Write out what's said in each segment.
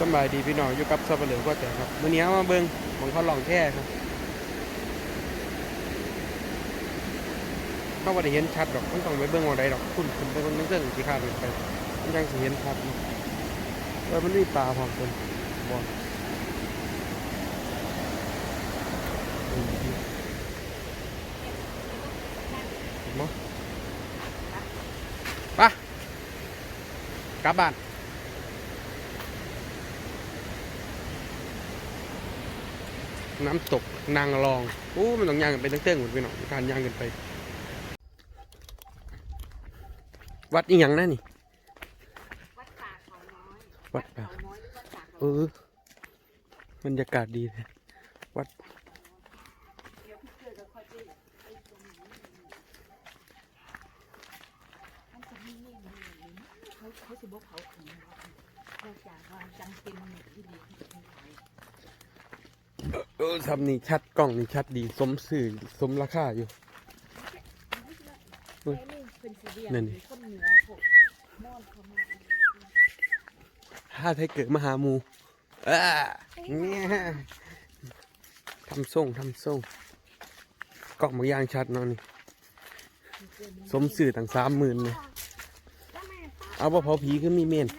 สบายดีพี่น้องอยู่กับซับะเปลือก็แต่ครับมื้อนี้เอามาเบิ่งของเขาลองแท้ครับเขาบ่ได้เห็นชัดดอกมันต้องไปเบิ่งว่าใดดอกคุณขึ้นไปเบิ่งเรื่องสิคาดไปมันยังสิเห็นชัดเออมันมีปลาพร้อมเพิ่นบ่อืมเห็นบ่ไปกลับบ้าน น้ำตกนางรองอู้มันต้องย่างกันไปตั้งเต้งหมดไปหน่อยการย่างกันไป วัดอีหยังนะนี่ วัดป่าเขาน้อยวัดป่าเขาน้อยหรือวัดป่าเอเขาอบรรยากาศดีเลยวัดเดี๋ยวพี่เกิดก็ค่อยไปไปตรงนี้มันจะมีเงี้ยมีอะไรนะเขาเขาสิบอกเขาถึงนอกจากว่าจังเป็นที่ดีที่สุดใน เออทำนี่ชัดกล้องนี่ชัดดี สมสื่อสมราคาอยู่ นั่นนเหนือพวกมอนเขามาถ้าไทยเกิดมหาหมูอ่าเนี่ยทำส่งทำส่งกล้องบางอย่างชัดเนาะนี่ สมสื่อต่างสามหมื่นเลยเอาว่าเผาผีขึ้นมีเมนอ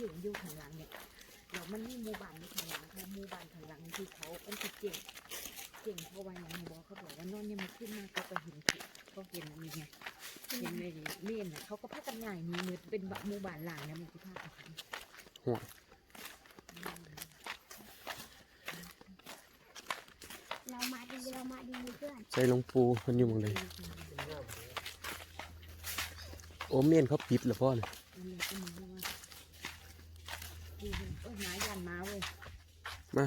ยู่อยู่ข้างหลังเนี่ยเดี๋ยวมันมีหมู่บ้านอยู่ข้างหลังเขาห มู่บ้านข้างหลังที่เขาเป็นสิเก่งเก่งเพราะว่าอย่างนี้บอกเขาบอกว่านอนเนี่ยมันขึ้นมาเขาก็เห็นผิดเขาเห็นอันนี้ไงเห็นเลยเมนน่ะเขาก็พากันใหญ่มีมือเป็นแบบหมู่บ้านหลังนี่ยมันคือภาพของเขาหัวเรามาดีเรามาดีเพื่อนใส่หลวงปูมันอยู่หมองใดโอเมนเขาปิดเหรอพ่อเนี่ย อันนี้ก็มีว่าดีเลยเอ้ยหมายันมาเว้ย มา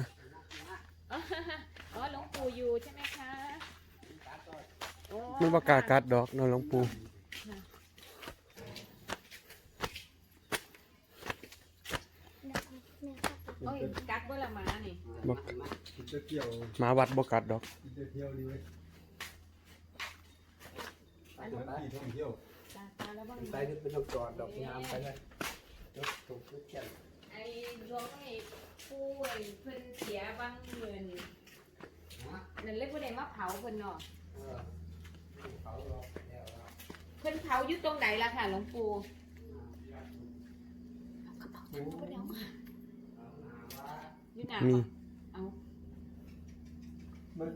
อ๋อหลวงปู่อยู่ใช่ไหมคะโอ้มันว่ากล้ากัดดอกเนาะหลวงปูโอ้ยกัดเบอร์ละหมานี่บอกจะเที่ยวหมาวัดบอกกัดดอกจะเที่ยวดีไหมไปสถานที่ท่องเที่ยวตาตาแล้วบ้างไปนึกเป็นต้องจอดดอกงามไปเลยยกถูกทุกอย่างไอ้หลวงไอ้ ปู่ไอ้เพิ่นเสียบางเงินนั่นเลยบ่ได้มาเผาเพิ่นเนาะเออเขารอแล้วแล้วเพิ่นเผาอยู่ตรงไหนล่ะค่ะหลวงปู่อยู่หน้ามีเอามัน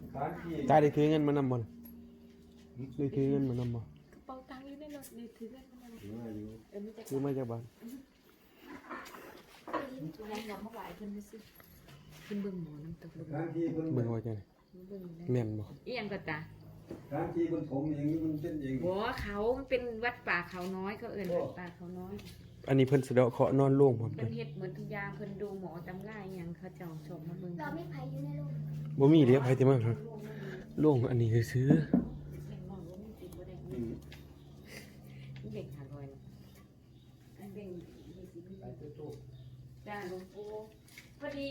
สถานที่ตาได้ถือเงินมานำบ่นได้ถือเงินมานำบ่กระเป๋าตังค์อยู่ในรถนี่ถือเงินมาเลยถือว่าอยู่เออมีแต่ถือมาจากบ้าน ตัวนั้นเราเมื่อวานเพิ่นไปซื้อเพิ่นเบิ่งหมอน้ำตกลสงถานที่มันเบิ่งว่าจังไดเบิ่งได้แม่นบ่อีหยังก็ตาสถานที่มันถมอย่างนี้มันเป็นเองบ่เขามันเป็นวัดป่าเขาน้อยเขาเอิ้นวัดป่าเขาน้อย อันนี้เพิ่นสะเดาะเคราะห์นอนโล่งพร้อมเพิ่กันนเฮ็ดเหมือนทุกอย่างเพิ่นดูหมอตำราอหยังเขาเจ้าชมมาเบิ่งเราไม่พายอยู่ในโลกบ่มีเด้ไผสิมาครับโล่งอันนี้ซื้อเห็นหมอว่ามันติดบ่ได้ ๆอืม มันเด็กหาลอยอันเบ่งยี่สิบ ไปตู้ตู้ จ้าหลวงปู่พอดี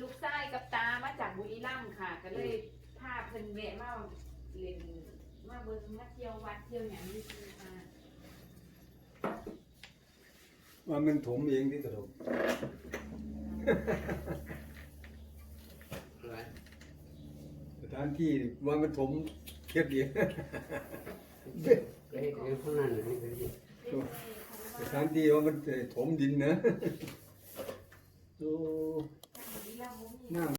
ลูกชายกับตามาจากบุรีรัมย์ค่ะ ก็เลยพาเพิ่นแวะมาเล่นมาเบิ่งมาเที่ยววัดเที่ยวหยังนี่คือค่ะว่ามันถมเองที่กระโดดอะไรสถานที่นี่ว่ามันถมเทียบเอง ก็ให้เรื่องพวกนั้นนี่ก็ดี สถานที่ว่ามันถมดินนะบุรีรัมย์บ่มีน่า